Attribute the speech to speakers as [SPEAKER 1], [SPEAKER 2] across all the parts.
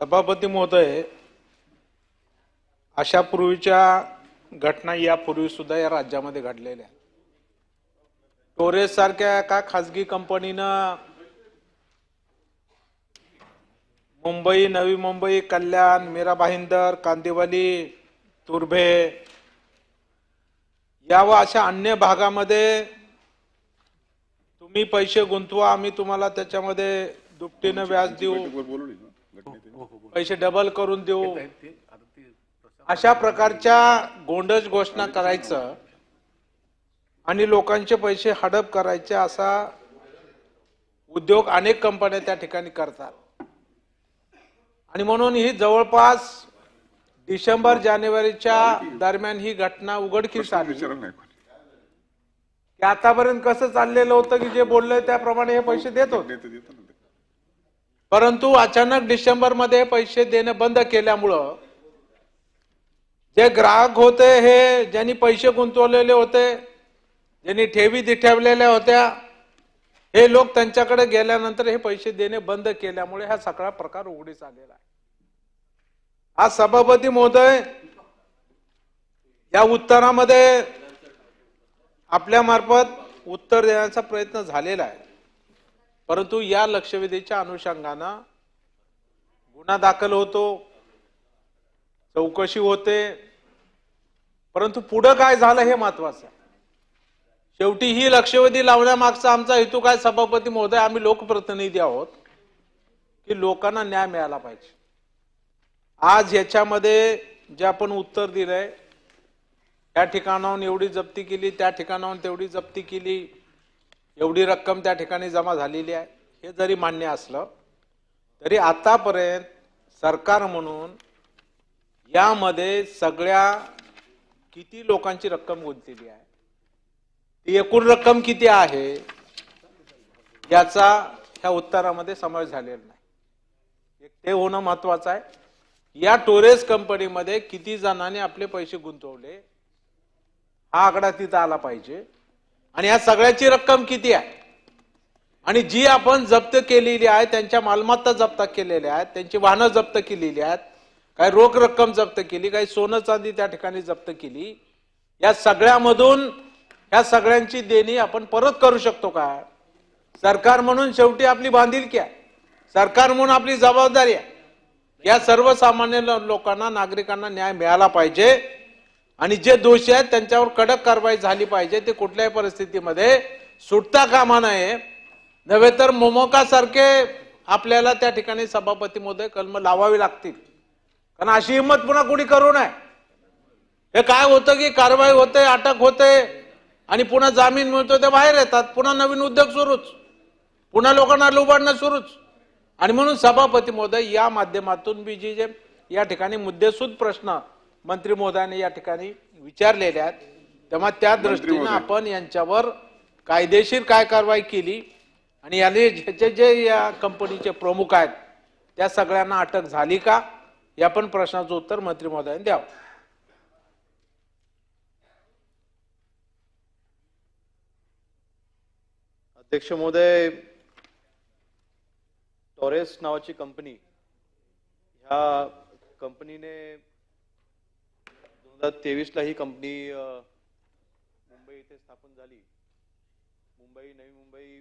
[SPEAKER 1] सभापती महोदय अशा पूर्वीच्या घटना यापूर्वी सुद्धा या राज्यामध्ये घडलेल्या टोरेस सारख्या एका खाजगी कंपनीनं मुंबई नवी मुंबई कल्याण मीरा भाईंदर कांदिवली तुर्भे या व अशा अन्य भागामध्ये तुम्ही पैसे गुंतवा आम्ही तुम्हाला त्याच्यामध्ये दुपटीनं व्याज देऊ. पैसे डबल करून देऊ. अशा प्रकारच्या गोंडस घोषणा करायचं आणि लोकांचे पैसे हडप करायचे असा उद्योग अनेक कंपन्या त्या ठिकाणी करतात. आणि म्हणून ही जवळपास डिसेंबर जानेवारीच्या दरम्यान ही घटना उघडकीस आली. आतापर्यंत कसं चाललेलं होतं की जे बोललंय त्याप्रमाणे हे पैसे देत होते. परंतु अचानक डिसेंबरमध्ये पैसे देणे बंद केल्यामुळं जे ग्राहक होते हे ज्यांनी पैसे गुंतवलेले होते ज्यांनी ठेवी दिठेवलेल्या होत्या हे लोक त्यांच्याकडे गेल्यानंतर हे पैसे देणे बंद केल्यामुळे हा सगळा प्रकार उघडीस आलेला आहे. आज सभापती महोदय या उत्तरामध्ये आपल्या मार्फत उत्तर देण्याचा प्रयत्न झालेला आहे. परंतु या लक्षवेधीच्या अनुषंगानं गुन्हा दाखल होतो चौकशी होते परंतु पुढं काय झालं हे महत्वाचं आहे. शेवटी ही लक्षवेधी लावण्यामागचा आमचा हेतू काय सभापती महोदय आम्ही लोकप्रतिनिधी आहोत की लोकांना न्याय मिळाला पाहिजे. आज याच्यामध्ये जे आपण उत्तर दिलंय त्या ठिकाणाहून एवढी जप्ती केली त्या ठिकाणाहून तेवढी जप्ती केली एवढी रक्कम त्या ठिकाणी जमा झालेली आहे. हे जरी मान्य असलं तरी आतापर्यंत सरकार म्हणून यामध्ये सगळ्या किती लोकांची रक्कम गुंतलेली आहे? ती एकूण रक्कम किती आहे? याचा ह्या उत्तरामध्ये समावेश झालेला नाही. एक ते होणं महत्वाचं आहे. या टोरेस कंपनीमध्ये किती जणांनी आपले पैसे गुंतवले? हा आकडा तिथं आला पाहिजे. आणि या सगळ्याची रक्कम किती आहे? आणि जी आपण जप्त केलेली आहे त्यांच्या मालमत्ता जप्त केलेल्या आहेत त्यांची वाहनं जप्त केलेली आहेत काही रोख रक्कम जप्त केली काही सोनं चांदी त्या ठिकाणी जप्त केली या सगळ्यामधून या सगळ्यांची देणी आपण परत करू शकतो का? सरकार म्हणून शेवटी आपली बांधिलकी आहे. सरकार म्हणून आपली जबाबदारी आहे. या सर्वसामान्य लोकांना नागरिकांना न्याय मिळाला पाहिजे. आणि जे दोषी आहेत त्यांच्यावर कडक कारवाई झाली पाहिजे ते कुठल्याही परिस्थितीमध्ये सुटता कामा नये. नव्हे तर मोमोकासारखे आपल्याला त्या ठिकाणी सभापती महोदय कलम लावावी लागतील. कारण अशी हिंमत पुन्हा कुणी करू नये. हे काय होतं की कारवाई होते अटक होते आणि पुन्हा जामीन मिळतो ते बाहेर येतात. पुन्हा नवीन उद्योग सुरूच. पुन्हा लोकांना लुबाडणं सुरूच. आणि म्हणून सभापती महोदय या माध्यमातून बी जी जे या ठिकाणी मुद्देसूद प्रश्न मंत्री महोदयाने या ठिकाणी विचारलेले आहेत. तेव्हा त्या दृष्टीनं. आपण यांच्यावर कायदेशीर काय कारवाई केली आणि याने ज्याचे जे या कंपनीचे प्रमुख आहेत त्या सगळ्यांना अटक झाली का? या पण प्रश्नाचं उत्तर मंत्री महोदयाने द्यावं.
[SPEAKER 2] अध्यक्ष महोदय टॉरेस नावाची कंपनी ह्या कंपनीने तेवीसला ही कंपनी मुंबई इथे स्थापन झाली. मुंबई नवी मुंबई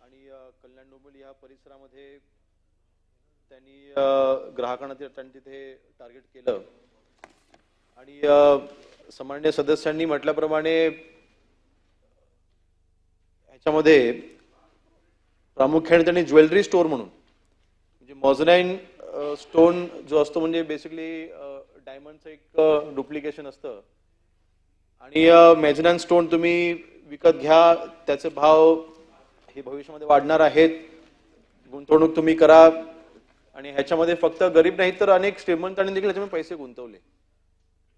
[SPEAKER 2] आणि कल्याण डोंबिवली ह्या परिसरामध्ये त्यांनी ग्राहकांना त्यांनी तिथे टार्गेट केलं. आणि सामान्य सदस्यांनी म्हटल्याप्रमाणे ह्याच्यामध्ये प्रामुख्याने त्यांनी ज्वेलरी स्टोअर म्हणून म्हणजे मॉझनाईन स्टोन जो असतो म्हणजे बेसिकली डायमंडचं एक डुप्लिकेशन असतं. आणि मेजनान स्टोन तुम्ही विकत घ्या त्याचे भाव हे भविष्यामध्ये वाढणार आहेत. गुंतवणूक तुम्ही करा. आणि ह्याच्यामध्ये फक्त गरीब नाही तर अनेक श्रीमंतांनी देखील ह्याच्यामध्ये पैसे गुंतवले.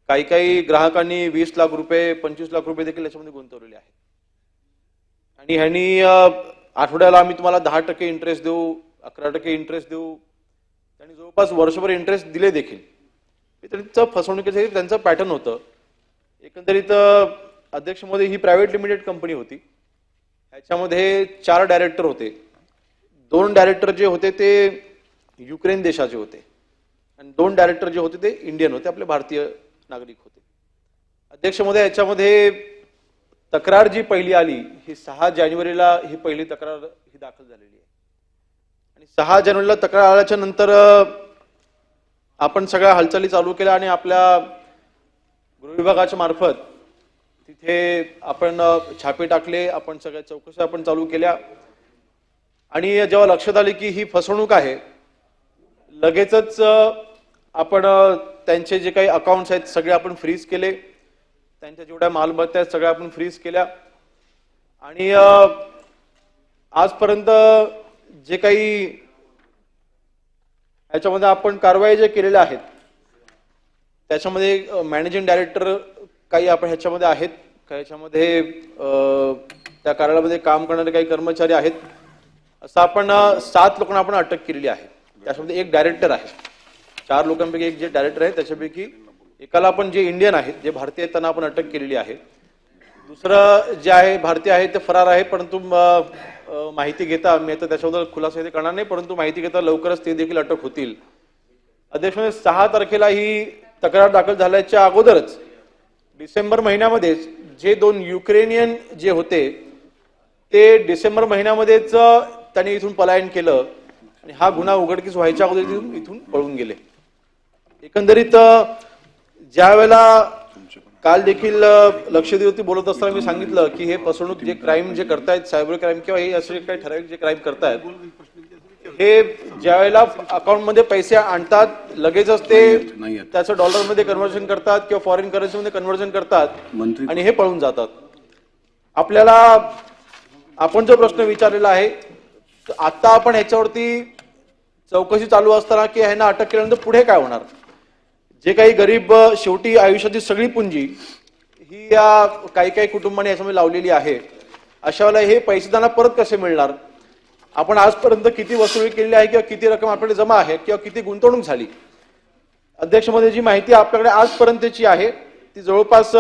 [SPEAKER 2] काही काही ग्राहकांनी वीस लाख रुपये पंचवीस लाख रुपये देखील याच्यामध्ये गुंतवलेले आहेत. आणि ह्यांनी आठवड्याला आम्ही तुम्हाला दहा टक्के इंटरेस्ट देऊ अकरा टक्के इंटरेस्ट देऊ. त्यांनी जवळपास वर्षभर इंटरेस्ट दिले देखील. त्यांचं फसवणुकीचं त्यांचं पॅटर्न होतं. एकंदरीत अध्यक्ष मोदी ही प्रायव्हेट लिमिटेड कंपनी होती. ह्याच्यामध्ये चार डायरेक्टर होते. दोन डायरेक्टर जे होते ते युक्रेन देशाचे होते. आणि दोन डायरेक्टर जे होते ते इंडियन होते आपले भारतीय नागरिक होते. अध्यक्ष मोदी याच्यामध्ये तक्रार जी पहिली आली ही सहा जानेवारीला ही पहिली तक्रार ही दाखल झालेली आहे. आणि सहा जानेवारीला तक्रार आल्याच्यानंतर आपण सगळ्या हालचाली चालू केल्या आणि आपल्या गृहविभागाच्या मार्फत तिथे आपण छापे टाकले आपण सगळ्या चौकशा आपण चालू केल्या. आणि जेव्हा लक्षात आले की ही फसवणूक आहे लगेचच आपण त्यांचे जे काही अकाउंट्स आहेत सगळे आपण फ्रीज केले. त्यांच्या जेवढ्या मालमत्ता आहेत सगळ्या आपण फ्रीज केल्या. आणि आजपर्यंत जे काही याच्यामध्ये आपण कारवाई जे केलेल्या आहेत त्याच्यामध्ये मॅनेजिंग डायरेक्टर काही आपण ह्याच्यामध्ये आहेत. ह्याच्यामध्ये त्या कार्यालयामध्ये काम करणारे काही कर्मचारी आहेत. असं आपण सात लोकांना आपण अटक केलेली आहे. त्याच्यामध्ये एक डायरेक्टर आहे. चार लोकांपैकी एक जे डायरेक्टर आहे त्याच्यापैकी एकाला आपण जे इंडियन आहेत जे भारतीय आहेत त्यांना आपण अटक केलेली आहे. दुसरं जे आहे भारतीय आहे ते फरार आहे परंतु माहिती घेता मी आता त्याच्याबद्दल खुलासा इथे करणार नाही परंतु माहिती घेता लवकरच ते देखील अटक होतील. अध्यक्ष सहा तारखेला ही तक्रार दाखल झाल्याच्या अगोदरच डिसेंबर महिन्यामध्येच जे दोन युक्रेनियन जे होते ते डिसेंबर महिन्यामध्येच त्यांनी इथून पलायन केलं आणि हा गुन्हा उघडकीस व्हायच्या अगोदर इथून इथून पळून गेले. एकंदरीत ज्या वेळेला काल देखील अ, लक्षद्वीपवरती बोलत असताना मी सांगितलं की हे फसवणूक जे क्राईम जे करतायत सायबर क्राईम किंवा हे असे काही ठराविक जे क्राईम करतायत हे ज्या वेळेला अकाउंटमध्ये पैसे आणतात लगेचच ते. त्याचं डॉलरमध्ये कन्व्हर्जन करतात किंवा फॉरेन करन्सीमध्ये कन्व्हर्जन करतात आणि हे पळून जातात आपल्याला आपण जो प्रश्न विचारलेला आहे आता आपण ह्याच्यावरती चौकशी चालू असताना की ह्यांना अटक केल्यानंतर पुढे काय होणार जे काही गरीब शेवटी आयुष्याची सगळी पुंजी ही या काही काही कुटुंबांनी याच्यामध्ये लावलेली आहे. अशा वेळेला हे पैसे त्यांना परत कसे मिळणार? आपण आजपर्यंत किती वसुली केलेली आहे किंवा किती रक्कम आपल्याकडे जमा आहे किंवा किती गुंतवणूक झाली? अध्यक्षमध्ये जी माहिती आपल्याकडे आजपर्यंतची आहे ती जवळपास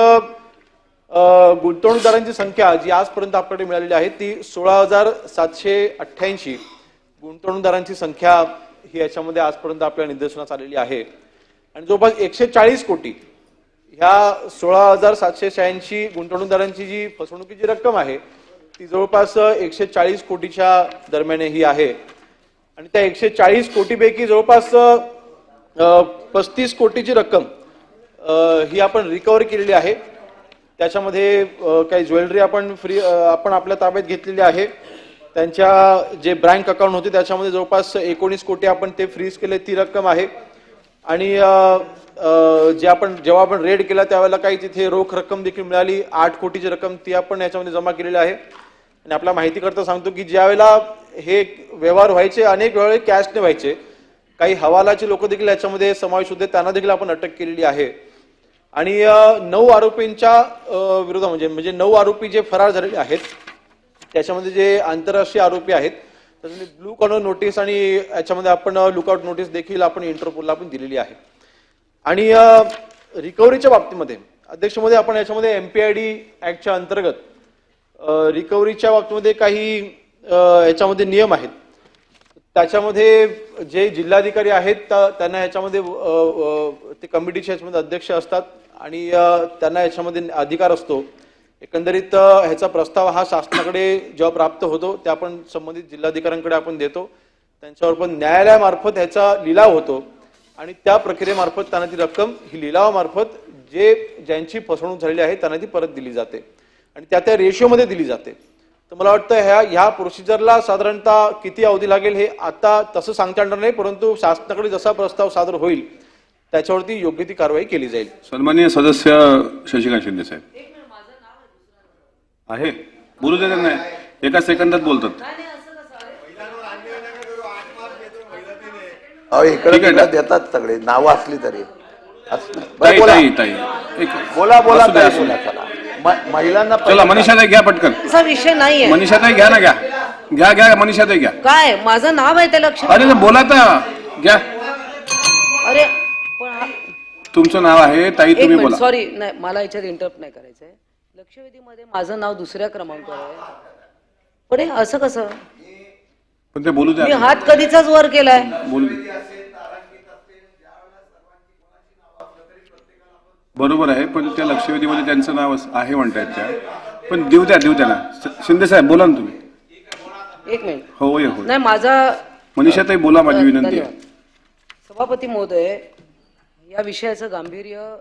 [SPEAKER 2] गुंतवणूकदारांची संख्या जी आजपर्यंत आपल्याकडे मिळालेली आहे ती सोळा हजार सातशे अठ्ठ्याऐंशी गुंतवणूकदारांची संख्या ही याच्यामध्ये आजपर्यंत आपल्या निदर्शनास आलेली आहे. आणि जवळपास एकशे चाळीस कोटी. ह्या सोळा हजार सातशे शहाऐंशी गुंतवणूकदारांची जी फसवणुकीची रक्कम आहे ती जवळपास एकशे चाळीस कोटीच्या दरम्यान ही आहे. आणि त्या एकशे चाळीस कोटीपैकी जवळपास पस्तीस कोटीची रक्कम ही आपण रिकवर केलेली आहे. त्याच्यामध्ये काही ज्वेलरी आपण फ्री आपण आपल्या ताब्यात घेतलेली आहे. त्यांच्या जे बँक अकाउंट होते त्याच्यामध्ये जवळपास एकोणीस कोटी आपण ते फ्रीज केले ती रक्कम आहे. आणि जे आपण जेव्हा आपण रेड केला त्यावेळेला काही तिथे रोख रक्कम देखील मिळाली. आठ कोटीची रक्कम ती आपण याच्यामध्ये जमा केलेली आहे. आणि आपल्या माहिती करता सांगतो की ज्यावेळेला हे व्यवहार व्हायचे अनेक वेळे कॅशने व्हायचे काही हवालाचे लोक देखील याच्यामध्ये समावेश होते त्यांना देखील आपण अटक केलेली आहे. आणि नऊ आरोपींच्या विरोधात म्हणजे म्हणजे नऊ आरोपी जे फरार झालेले आहेत त्याच्यामध्ये जे आंतरराष्ट्रीय आरोपी आहेत त्याच्यामध्ये ब्लू कॉर्नर नोटीस आणि याच्यामध्ये आपण uh, लुकआउट नोटीस देखील आपण इंटरपोलला आपण दिलेली आहे. आणि uh, रिकव्हरीच्या बाबतीमध्ये अध्यक्षमध्ये आपण याच्यामध्ये एम पी आय डी ॲक्टच्या अंतर्गत uh, रिकव्हरीच्या बाबतीमध्ये काही याच्यामध्ये नियम आहेत. त्याच्यामध्ये जे जिल्हाधिकारी आहेत त्यांना याच्यामध्ये ते कमिटीचे याच्यामध्ये अध्यक्ष असतात आणि त्यांना याच्यामध्ये अधिकार असतो. एकंदरीत ह्याचा प्रस्ताव हा शासनाकडे जेव्हा प्राप्त होतो त्या आपण संबंधित जिल्हाधिकाऱ्यांकडे आपण देतो. त्यांच्यावर पण न्यायालयामार्फत ह्याचा लिलाव होतो. आणि त्या प्रक्रियेमार्फत त्यांना ती रक्कम ही लिलावामार्फत जे ज्यांची फसवणूक झालेली आहे त्यांना ती परत दिली जाते. आणि त्या त्या रेशिओमध्ये दिली जाते. तर मला वाटतं ह्या ह्या प्रोसिजरला साधारणतः किती अवधी लागेल हे आता तसं सांगता येणार नाही परंतु शासनाकडे जसा प्रस्ताव सादर होईल त्याच्यावरती योग्य ती कारवाई केली जाईल.
[SPEAKER 3] सन्माननीय सदस्य शशिकांत शिंदे साहेब. आहे. बोलू दे त्यांना. एका सेकंदात बोलतात.
[SPEAKER 4] अहो इकडे तिकडे? देतात सगळे. नावं असली तरी. असं नाही. बरं,
[SPEAKER 3] ताई
[SPEAKER 4] बोला.
[SPEAKER 3] ताई ताई. एक
[SPEAKER 4] बोला बोला
[SPEAKER 3] असू दे,
[SPEAKER 4] ताई,
[SPEAKER 3] असू दे.
[SPEAKER 4] बोला चला. म- महिलांना
[SPEAKER 3] चला
[SPEAKER 4] पहिलं-
[SPEAKER 3] घ्या पटकन.
[SPEAKER 5] असा विषय नाहीये.
[SPEAKER 3] मनीषा ताई घ्या ना घ्या. घ्या घ्या मनीषा ताई घ्या.
[SPEAKER 5] काय? माझं नाव आहे त्या लक्षात
[SPEAKER 3] अरे ते बोला तर. घ्या.
[SPEAKER 5] अरे पण हा-
[SPEAKER 3] तुमचं नाव आहे ताई
[SPEAKER 5] एक
[SPEAKER 3] तुम्ही
[SPEAKER 5] मिनिट
[SPEAKER 3] बोला.
[SPEAKER 5] सॉरी नाही मला याच्यात इंटरप्ट नाही करायचंय. लक्षवेधीमध्ये माझं नाव दुसऱ्या क्रमांकावर आहे. पण हे असं कसं?
[SPEAKER 3] पण ते बोलू
[SPEAKER 5] मी
[SPEAKER 3] द्या
[SPEAKER 5] हात कधीचाच वर केलाय.
[SPEAKER 3] बोलू. बरोबर आहे पण त्या लक्षवेधीमध्ये त्यांचं नाव अस- आहे म्हणतायत त्या. पण देऊ द्या देऊ द्या ना. शिंदे साहेब बोला ना तुम्ही.
[SPEAKER 5] एक मिनिट.
[SPEAKER 3] हो होय होय
[SPEAKER 5] नाही माझा
[SPEAKER 3] मनीषाताई बोला माझी विनंती आहे.
[SPEAKER 5] धन्यवाद. सभापती महोदय या विषयाचं गांभीर्य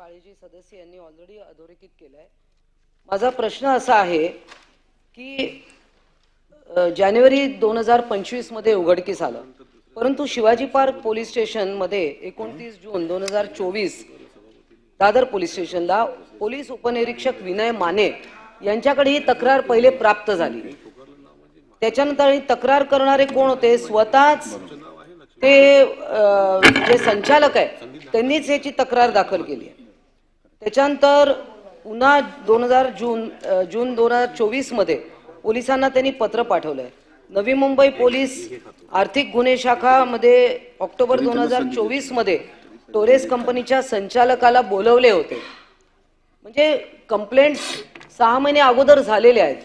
[SPEAKER 5] काळेजी सदस्य यांनी ऑलरेडी अधोरेखित केलंय. माझा प्रश्न असा आहे की जानेवारी दोन हजार पंचवीसमध्ये उघडकीस आलं. परंतु शिवाजी पार्क पोलीस स्टेशनमध्ये एकोणतीस जून दोन हजार चोवीस दादर पोलीस स्टेशनला पोलीस उपनिरीक्षक विनय माने यांच्याकडे ही तक्रार पहिले प्राप्त झाली. त्याच्यानंतर ही तक्रार करणारे कोण होते? स्वतःच ते जे संचालक आहे त्यांनीच याची तक्रार दाखल केली आहे. त्याच्यानंतर पुन्हा दोन हजार जून जून दोन हजार चोवीसमध्ये पोलिसांना त्यांनी पत्र पाठवलंय. नवी मुंबई पोलीस आर्थिक गुन्हे शाखामध्ये ऑक्टोबर दोन हजार चोवीसमध्ये टोरेस कंपनीच्या संचालकाला बोलवले होते. म्हणजे कंप्लेंट सहा महिने अगोदर झालेले आहेत.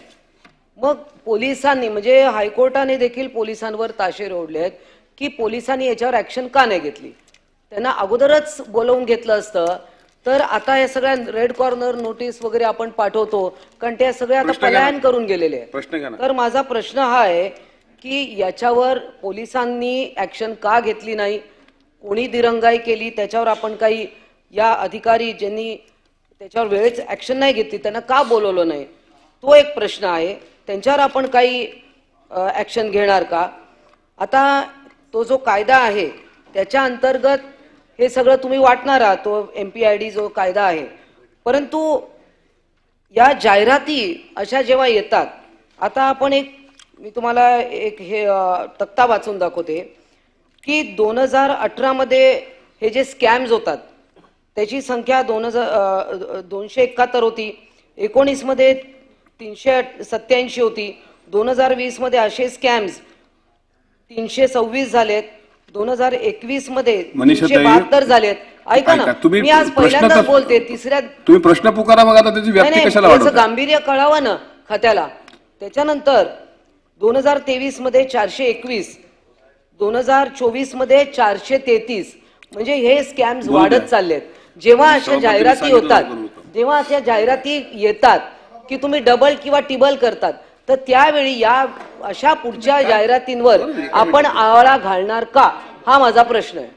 [SPEAKER 5] मग पोलिसांनी म्हणजे हायकोर्टाने देखील पोलिसांवर ताशेरे ओढले आहेत की पोलिसांनी याच्यावर ऍक्शन का नाही घेतली? त्यांना अगोदरच बोलवून घेतलं असतं तर आता या सगळ्या रेड कॉर्नर नोटीस वगैरे आपण पाठवतो. कारण ते सगळे आता
[SPEAKER 3] प्रश्न घ्या ना.
[SPEAKER 5] पलायन करून गेलेले आहेत.
[SPEAKER 3] प्रश्न घ्या ना.
[SPEAKER 5] तर माझा प्रश्न हा आहे की याच्यावर पोलिसांनी ऍक्शन का घेतली नाही? कोणी दिरंगाई केली? त्याच्यावर आपण काही या अधिकारी ज्यांनी त्याच्यावर वेळेच ऍक्शन नाही घेतली त्यांना का बोलवलं नाही? तो एक प्रश्न आहे. त्यांच्यावर आपण काही ऍक्शन घेणार का? आता तो जो कायदा आहे त्याच्या अंतर्गत हे सगळं तुम्ही वाटणार आहात तो एम पी आय डी जो कायदा आहे. परंतु या जाहिराती अशा जेव्हा येतात आता आपण एक मी तुम्हाला एक हे तक्ता वाचून दाखवते की दोन हजार अठरामध्ये हे जे स्कॅम्स होतात त्याची संख्या दोन हजार दोनशे एकाहत्तर होती एकोणीसमध्ये तीनशे सत्याऐंशी होती दोन हजार वीसमध्ये असे स्कॅम्स तीनशे सव्वीस झालेत दोन हजार एकवीसमध्ये बहात्तर झालेत ऐका ना मी आज पहिल्यांदा बोलते तिसऱ्या
[SPEAKER 3] तुम्ही प्रश्न पुकारा मग आता त्याची व्याप्ती कशाला वाढवता
[SPEAKER 5] गांभीर्य कळावं ना खात्याला त्याच्यानंतर दोन हजार तेवीसमध्ये चारशे एकवीस दोन हजार चोवीसमध्ये चारशे तेहतीस म्हणजे हे स्कॅम्स
[SPEAKER 3] बोलू
[SPEAKER 5] वाढत. चाललेत जेव्हा अशा जाहिराती होतात. जेव्हा अशा जाहिराती येतात की तुम्ही डबल किंवा टिबल करतात तर त्यावेळी या अशा पुढच्या जाहिरातींवर आपण आळा घालणार का? हा माझा प्रश्न आहे.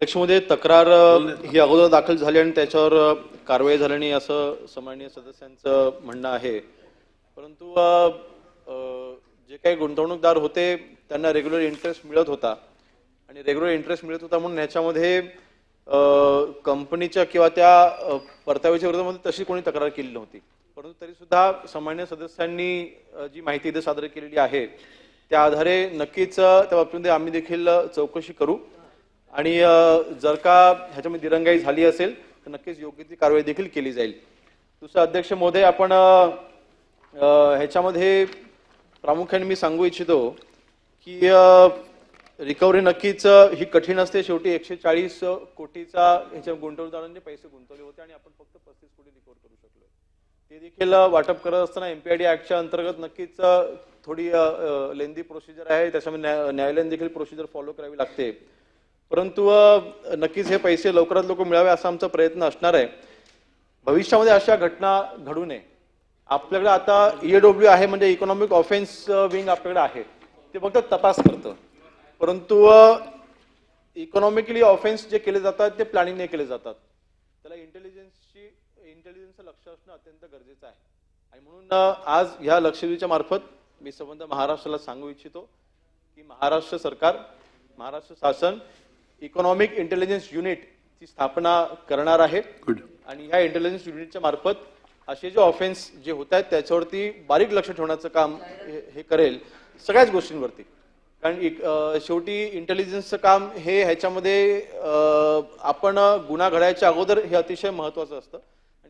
[SPEAKER 2] अध्यक्षमध्ये तक्रार ही अगोदर दाखल झाली आणि त्याच्यावर कारवाई झाली नाही असं सन्माननीय सदस्यांचं म्हणणं आहे. परंतु जे काही गुंतवणूकदार होते त्यांना रेग्युलर इंटरेस्ट मिळत होता. आणि रेग्युलर इंटरेस्ट मिळत होता म्हणून ह्याच्यामध्ये कंपनीच्या किंवा त्या परताव्याच्या विरोधामध्ये तशी कोणी तक्रार केली नव्हती. परंतु तरी सुद्धा सामान्य सदस्यांनी जी माहिती इथे सादर केलेली आहे त्या आधारे नक्कीच त्या बाबतीमध्ये आम्ही देखील चौकशी करू. आणि जर का ह्याच्यामध्ये दिरंगाई झाली असेल तर नक्कीच योग्य ती कारवाई देखील केली जाईल. दुसरं अध्यक्ष महोदय आपण ह्याच्यामध्ये प्रामुख्याने मी सांगू इच्छितो की रिकव्हरी नक्कीच ही कठीण असते. शेवटी एकशे चाळीस कोटीचा ह्याच्या गुंतवणूकदारांनी पैसे गुंतवले होते आणि आपण फक्त पस्तीस कोटी रिकव्हर करू शकलो. ते देखील वाटप करत असताना एमपीआयडी ऍक्टच्या अंतर्गत नक्कीच थोडी लेंदी प्रोसिजर आहे. त्याच्यामध्ये न्या न्यायालयीन देखील प्रोसिजर फॉलो करावी लागते. परंतु नक्कीच हे पैसे लवकरात लवकर मिळावे असा आमचा प्रयत्न असणार आहे. भविष्यामध्ये अशा घटना घडू नये. आपल्याकडे आता ईएडब्ल्यू आहे म्हणजे इकॉनॉमिक ऑफेन्स विंग आपल्याकडे आहे. ते फक्त तपास करतं. परंतु इकॉनॉमिकली ऑफेन्स जे केले जातात ते प्लॅनिंगने केले जातात. त्याला इंटेलिजन्स लक्ष असणं अत्यंत गरजेचं आहे. आणि म्हणून आज ह्या लक्षवेधीच्या मार्फत मी संबंध महाराष्ट्राला सांगू इच्छितो की महाराष्ट्र सरकार महाराष्ट्र शासन इकॉनॉमिक इंटेलिजन्स युनिट ची स्थापना करणार आहे. आणि ह्या इंटेलिजन्स युनिटच्या मार्फत असे जे ऑफेन्स जे होत आहेत त्याच्यावरती बारीक लक्ष ठेवण्याचं काम हे करेल सगळ्याच गोष्टींवरती. कारण एक, शेवटी इंटेलिजन्सचं काम हे ह्याच्यामध्ये आपण गुन्हा घडायच्या अगोदर हे अतिशय महत्वाचं असतं.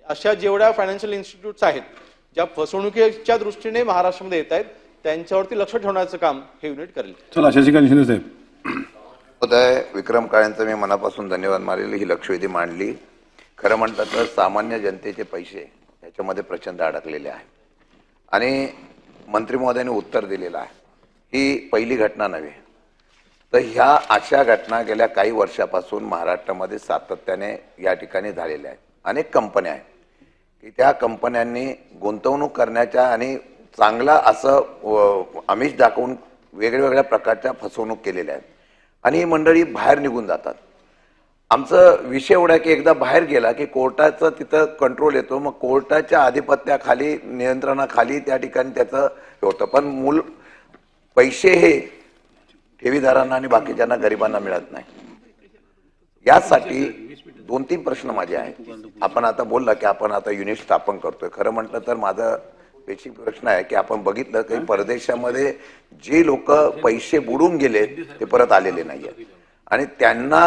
[SPEAKER 2] अशा जेवढ्या फायनान्शियल इन्स्टिट्यूट्स आहेत ज्या फसवणुकीच्या दृष्टीने महाराष्ट्रामध्ये येत आहेत त्यांच्यावरती लक्ष ठेवण्याचं काम हे युनिट करेल.
[SPEAKER 3] चला शशिकांत शिंदे साहेब.
[SPEAKER 4] महोदय विक्रम काळेंचा मी मनापासून धन्यवाद मारेल ही लक्षवेधी मांडली. खरं म्हटलं तर सामान्य जनतेचे पैसे याच्यामध्ये प्रचंड अडकलेले आहेत आणि मंत्री महोदयांनी उत्तर दिलेलं आहे. ही पहिली घटना नव्हे. तर ह्या अशा घटना गेल्या काही वर्षापासून महाराष्ट्रामध्ये सातत्याने या ठिकाणी झालेल्या आहेत. अनेक कंपन्या आहेत. की त्या कंपन्यांनी गुंतवणूक करण्याच्या आणि चांगला असं आमिष दाखवून वेगवेगळ्या प्रकारच्या फसवणूक केलेल्या आहेत. आणि ही मंडळी बाहेर निघून जातात. आमचं विषय एवढा की एकदा बाहेर गेला की कोर्टाचं तिथं कंट्रोल येतो. मग कोर्टाच्या आधिपत्याखाली नियंत्रणाखाली त्या ठिकाणी त्याचं हे होतं. पण मूल पैसे हे ठेवीदारांना आणि बाकीच्यांना गरिबांना मिळत नाही. यासाठी दोन तीन प्रश्न माझे आहेत. आपण आता बोलला की आपण आता युनिट स्थापन करतोय. खरं म्हटलं तर माझा बेसिक प्रश्न आहे की आपण बघितलं की परदेशामध्ये जे लोक पैसे बुडून गेले ते परत आलेले नाहीये आणि त्यांना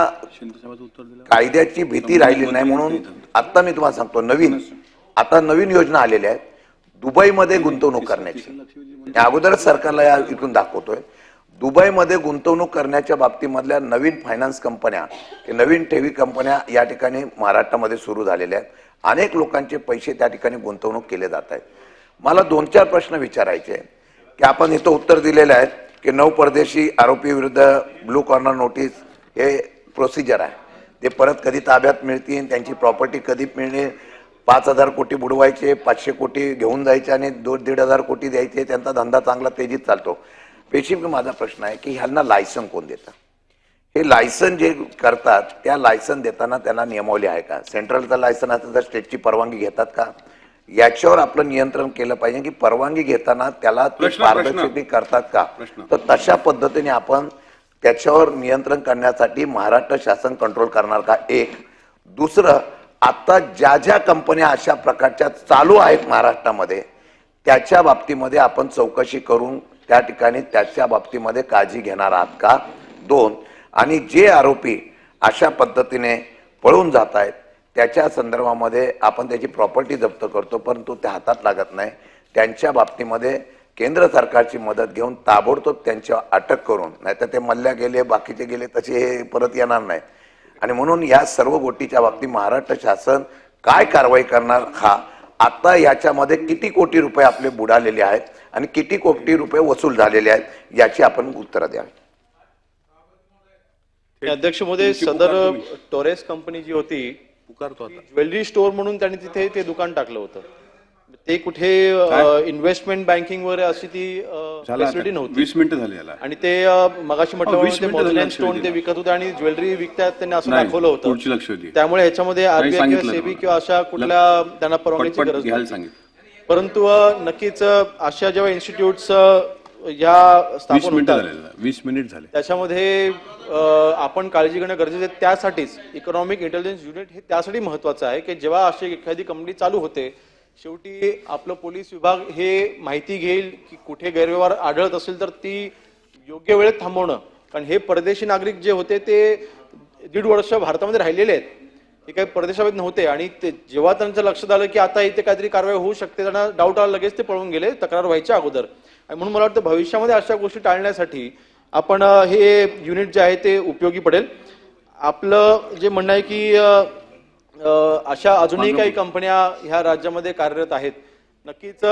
[SPEAKER 4] कायद्याची भीती राहिली नाही म्हणून आता मी तुम्हाला सांगतो नवीन. आता नवीन योजना आलेल्या आहेत. दुबईमध्ये गुंतवणूक करण्याची. अगोदरच सरकारला या इथून दाखवतोय. दुबईमध्ये गुंतवणूक करण्याच्या बाबतीमधल्या नवीन फायनान्स कंपन्या नवीन ठेवी कंपन्या या ठिकाणी महाराष्ट्रामध्ये सुरू झालेल्या आहेत. अनेक लोकांचे पैसे त्या ठिकाणी गुंतवणूक केले जात आहेत. मला दोन चार प्रश्न विचारायचे की आपण इथं उत्तर दिलेलं आहे की नऊ परदेशी आरोपी विरुद्ध ब्लू कॉर्नर नोटीस हे प्रोसिजर आहे. ते परत कधी ताब्यात मिळतील त्यांची प्रॉपर्टी कधी मिळणे पाच हजार कोटी बुडवायचे पाचशे कोटी घेऊन जायचे आणि दोन दीड हजार कोटी द्यायचे त्यांचा धंदा चांगला तेजीत चालतो. पेशिक माझा प्रश्न आहे की ह्यांना लायसन कोण देतं? हे लायसन जे करतात त्या लायसन देताना त्यांना नियमावली आहे का? सेंट्रलचं लायसन असेल तर स्टेटची परवानगी घेतात का? याच्यावर आपलं नियंत्रण केलं पाहिजे की परवानगी घेताना त्याला पारदर्शकते करतात का. तर तशा पद्धतीने आपण त्याच्यावर नियंत्रण करण्यासाठी महाराष्ट्र शासन कंट्रोल करणार का? एक. दुसरं आता ज्या ज्या कंपन्या अशा प्रकारच्या चालू आहेत महाराष्ट्रामध्ये त्याच्या बाबतीमध्ये आपण चौकशी करून त्या ठिकाणी त्याच्या बाबतीमध्ये काळजी घेणार आहात का? दोन आणि जे आरोपी अशा पद्धतीने पळून जात आहेत त्याच्या संदर्भामध्ये आपण त्याची प्रॉपर्टी जप्त करतो परंतु त्या हातात लागत नाही. त्यांच्या बाबतीमध्ये केंद्र सरकारची मदत घेऊन ताबडतोब त्यांच्या अटक करून नाहीतर ते मल्ल्या गेले बाकीचे गेले तसे हे परत येणार नाही. आणि म्हणून या सर्व गोष्टीच्या बाबतीत महाराष्ट्र शासन काय कारवाई करणार हा आता याच्यामध्ये किती कोटी रुपये आपले बुडालेले आहेत आणि किती कोटी रुपये वसूल झालेले आहेत याची आपण उत्तरं द्यावी.
[SPEAKER 2] अध्यक्ष महोदय सदर टोरेस कंपनी जी होती ज्वेलरी स्टोअर म्हणून त्यांनी तिथे ते दुकान टाकलं होतं. ते कुठे इन्व्हेस्टमेंट बँकिंग वगैरे अशी ती
[SPEAKER 3] झाला
[SPEAKER 2] फॅसिलिटी. नव्हती.
[SPEAKER 3] वीस मिनिटं झाली याला.
[SPEAKER 2] आणि ते अ, मगाशी म्हटलं
[SPEAKER 3] वीस मिनिटं झाली
[SPEAKER 2] स्टोन ते. विकत होते आणि ज्वेलरी विकतात त्यांनी असं
[SPEAKER 3] नाही,
[SPEAKER 2] दाखवलं होतं.
[SPEAKER 3] पुढची.
[SPEAKER 2] त्यामुळे ह्याच्यामध्ये आरबीआय किंवा
[SPEAKER 3] सांगितलं
[SPEAKER 2] सेबी
[SPEAKER 3] तुम्हाला.
[SPEAKER 2] किंवा अशा कुठल्या त्यांना परवानगीची
[SPEAKER 3] पटपट
[SPEAKER 2] गरज
[SPEAKER 3] घ्यायला
[SPEAKER 2] नाही
[SPEAKER 3] सांगितलं.
[SPEAKER 2] परंतु अ, नक्कीच अ, अशा जेव्हा इन्स्टिट्यूट्स या
[SPEAKER 3] वीस
[SPEAKER 2] स्थापन
[SPEAKER 3] मिनिटं
[SPEAKER 2] होतात
[SPEAKER 3] झालेलं. वीस मिनिट झाले.
[SPEAKER 2] त्याच्यामध्ये अ, आपण काळजी घेणं गरजेचं आहे. त्यासाठीच इकॉनॉमिक इंटेलिजन्स युनिट हे त्यासाठी महत्वाचं आहे की जेव्हा अशी एखादी कंपनी चालू होते शेवटी आपलं पोलीस विभाग हे माहिती घेईल की कुठे गैरव्यवहार आढळत असेल तर ती योग्य वेळेत थांबवणं. कारण हे परदेशी नागरिक जे होते ते दीड वर्ष भारतामध्ये राहिलेले आहेत. हे काही परदेशामध्ये नव्हते. आणि ते जेव्हा त्यांचं लक्षात आलं की आता इथे काहीतरी कारवाई होऊ शकते त्यांना डाऊट आला लगेच ते पळून गेले तक्रार व्हायच्या अगोदर. आणि म्हणून मला वाटतं भविष्यामध्ये अशा गोष्टी टाळण्यासाठी आपण हे युनिट जे आहे ते उपयोगी पडेल. आपलं जे म्हणणं आहे की अशा अजूनही काही कंपन्या ह्या राज्यामध्ये कार्यरत आहेत. नक्कीच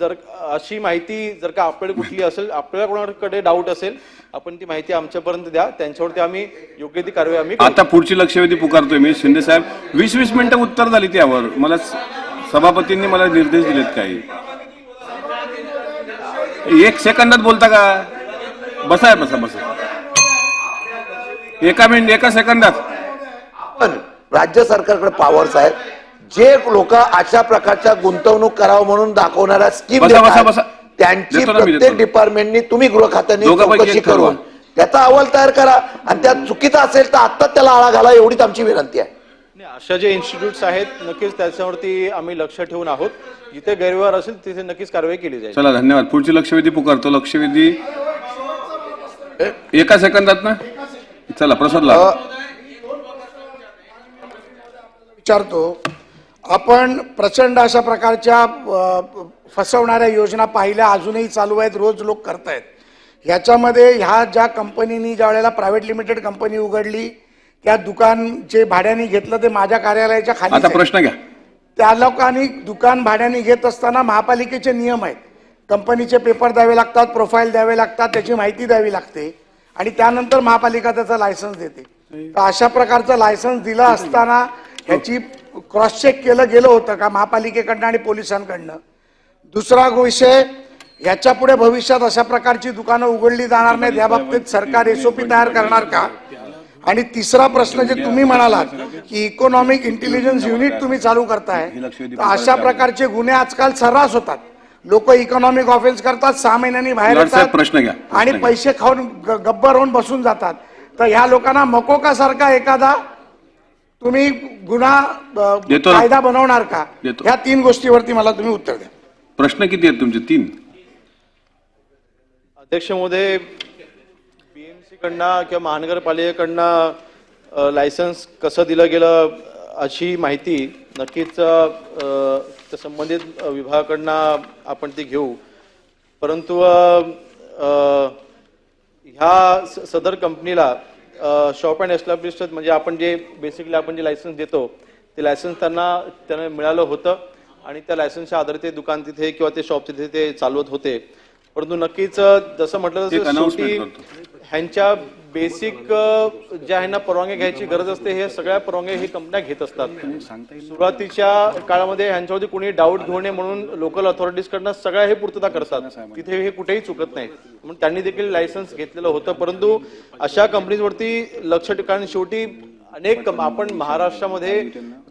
[SPEAKER 2] जर अशी माहिती जर का आपल्याकडे कुठली असेल आपल्याला कोणाकडे डाऊट असेल आपण ती माहिती आमच्यापर्यंत द्या. त्यांच्यावरती आम्ही योग्य ती कारवाई आम्ही.
[SPEAKER 3] आता पुढची लक्षवेधी पुकारतोय मी शिंदे साहेब. वीस वीस मिनिटं उत्तर झाली त्यावर मला सभापतींनी मला निर्देश दिलेत काही. एक सेकंदात बोलता का? बसाय बसा बसा. एका मिनिट एका सेकंदात.
[SPEAKER 4] राज्य सरकारकडे पॉवर्स आहेत. जे लोक अशा प्रकारच्या गुंतवणूक करावं म्हणून दाखवणाऱ्या स्कीम. त्यांची प्रत्येक. डिपार्टमेंटनी तुम्ही गृह खात्याने चौकशी. करून त्याचा अहवाल तयार करा आणि त्यात चुकीचा असेल तर आत्ताच त्याला आळा घाला एवढीच आमची विनंती आहे.
[SPEAKER 2] अशा जे इन्स्टिट्यूट्स आहेत नक्कीच त्याच्यावरती आम्ही लक्ष ठेवून आहोत. जिथे गैरव्यवहार असेल तिथे नक्कीच कारवाई केली जाईल.
[SPEAKER 3] चला धन्यवाद. पुढची लक्षवेधी पुकारतो. लक्षवेधी एका सेकंदात ना? चला प्रसाद
[SPEAKER 6] विचारतो आपण प्रचंड अशा प्रकारच्या फसवणाऱ्या योजना पाहिल्या अजूनही चालू आहेत रोज लोक करतायत. ह्याच्यामध्ये ह्या ज्या कंपनीनी ज्या वेळेला प्रायव्हेट लिमिटेड कंपनी उघडली त्या दुकान जे भाड्याने घेतलं ते माझ्या कार्यालयाच्या खाली
[SPEAKER 3] प्रश्न घ्या.
[SPEAKER 6] त्या लोकांनी दुकान भाड्याने घेत असताना महापालिकेचे नियम आहेत. कंपनीचे पेपर द्यावे लागतात प्रोफाईल द्यावे लागतात त्याची माहिती द्यावी लागते आणि त्यानंतर महापालिका त्याचं लायसन्स देते. तर अशा प्रकारचं लायसन्स दिलं असताना ह्याची क्रॉस चेक केलं गेलं होतं का महापालिकेकडनं आणि पोलिसांकडनं. दुसरा विषय याच्यापुढे भविष्यात अशा प्रकारची दुकानं उघडली जाणार नाहीत या बाबतीत सरकार एसओपी तयार करणार का? आणि तिसरा प्रश्न जे तुम्ही म्हणालात की इकॉनॉमिक इंटेलिजन्स युनिट तुम्ही चालू करताय तर अशा प्रकारचे गुन्हे आजकाल सर्रास होतात. लोक इकॉनॉमिक ऑफेन्स करतात सहा महिन्यांनी बाहेर येतात
[SPEAKER 3] प्रश्न घ्या,
[SPEAKER 6] आणि. पैसे खाऊन गब्बर होऊन बसून जातात. तर ह्या लोकांना मकोका सारखा एखादा तुम्ही गुन्हा
[SPEAKER 3] देतो ना.
[SPEAKER 6] कायदा बनवणार का?
[SPEAKER 3] देतो.
[SPEAKER 6] ह्या तीन गोष्टीवरती मला तुम्ही उत्तर द्या.
[SPEAKER 3] प्रश्न किती आहेत तुमचे? तीन.
[SPEAKER 2] अध्यक्ष महोदय बीएमसी कडनं किंवा महानगरपालिकेकडनं अ, लायसन्स कसं दिलं गेलं अशी माहिती नक्कीच अ, त्या संबंधित विभागाकडनं आपण ती घेऊ. परंतु अ, अ, ह्या स- सदर कंपनीला शॉप अँड एस्टॅब्लिश म्हणजे आपण जे बेसिकली आपण जे लायसन्स देतो ते लायसन्स त्यांना त्यांना मिळालं होतं आणि त्या लायसन्सच्या आधारे ते दुकान तिथे किंवा ते शॉप तिथे ते चालवत होते परंतु नक्कीच जसं म्हटलं तसं शेवटी. ह्यांच्या बेसिक uh, ज्या ह्यांना परवानगी घ्यायची गरज असते हे सगळ्या परवानग्या ही कंपन्या घेत असतात. सुरुवातीच्या काळामध्ये ह्यांच्यावरती कोणी डाऊट घेऊ नये म्हणून लोकल ऑथॉरिटीज कडनं सगळ्या हे पूर्तता करतात. तिथे हे कुठेही चुकत नाही म्हणून त्यांनी देखील लायसन्स घेतलेलं होतं. परंतु अशा कंपनीजवरती लक्ष कारण शेवटी अनेक आपण महाराष्ट्रामध्ये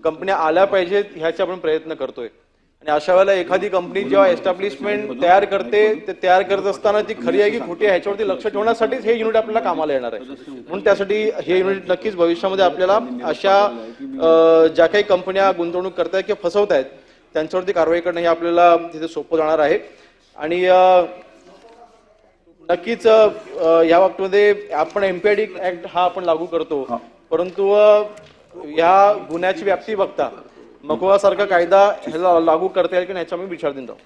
[SPEAKER 2] कंपन्या आल्या पाहिजेत ह्याचे आपण प्रयत्न करतोय. आणि अशा वेळेला एखादी कंपनी जेव्हा एस्टॅब्लिशमेंट तयार करते ते तयार करत असताना ती खरी आहे की खोटी आहे ह्याच्यावरती लक्ष ठेवण्यासाठीच हे युनिट आपल्याला कामाला येणार आहे. म्हणून त्यासाठी हे युनिट नक्कीच भविष्यामध्ये आपल्याला अशा ज्या काही कंपन्या गुंतवणूक करतायत किंवा फसवत आहेत त्यांच्यावरती कारवाई करणं हे आपल्याला तिथे सोपं जाणार आहे. आणि नक्कीच या बाबतीमध्ये आपण एमपीआयडी ऍक्ट हा आपण लागू करतो. परंतु या गुन्ह्याची व्याप्ती बघता मकोवा कायदा ह्याला लागू करता येईल की नाही याचा मी विचार देतो